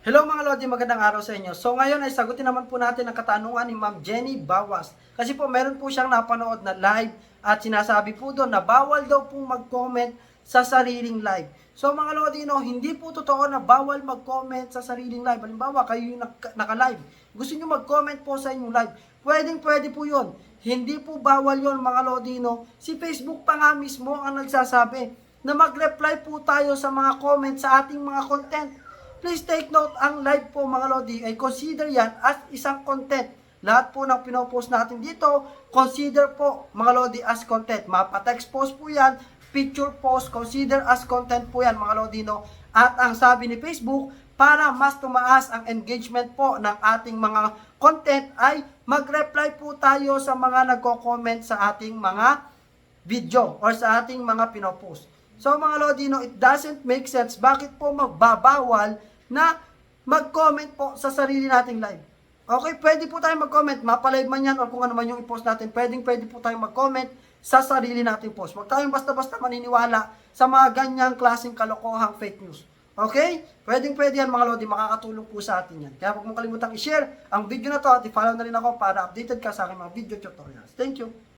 Hello mga Lodi, magandang araw sa inyo. So ngayon ay sagutin naman po natin ang katanungan ni Ma'am Jenny Bawas. Kasi po meron po siyang napanood na live at sinasabi po doon na bawal daw pong mag-comment sa sariling live. So mga Lodi, no, hindi po totoo na bawal mag-comment sa sariling live. Halimbawa, kayo yung nak- naka-live. Gusto nyo mag-comment po sa inyong live. Pwedeng pwede po yun. Hindi po bawal yon mga Lodi, no. Si Facebook pa nga mismo ang nagsasabi na mag-reply po tayo sa mga comment sa ating mga content. Please take note, ang live po mga Lodi ay consider yan as isang content. Lahat po ng pinopost natin dito, consider po mga Lodi as content. Mapatext post po yan, picture post, consider as content po yan mga Lodi. No? At ang sabi ni Facebook, para mas tumaas ang engagement po ng ating mga content ay mag-reply po tayo sa mga nagko-comment sa ating mga video or sa ating mga pinopost. So mga Lodino, it doesn't make sense. Bakit po magbabawal na mag-comment po sa sarili nating live? Okay, pwede po tayo mag-comment, mapalive man yan or kung ano man yung i-post natin, pwedeng pwede po tayo mag-comment sa sarili nating post. Huwag tayong basta-basta maniniwala sa mga ganyang klaseng kalokohang fake news. Okay? Pwedeng pwede yan mga Lodi, makakatulong po sa atin yan. Kaya huwag mong kalimutang i-share ang video na to at i-follow na rin ako para updated ka sa aking mga video tutorials. Thank you!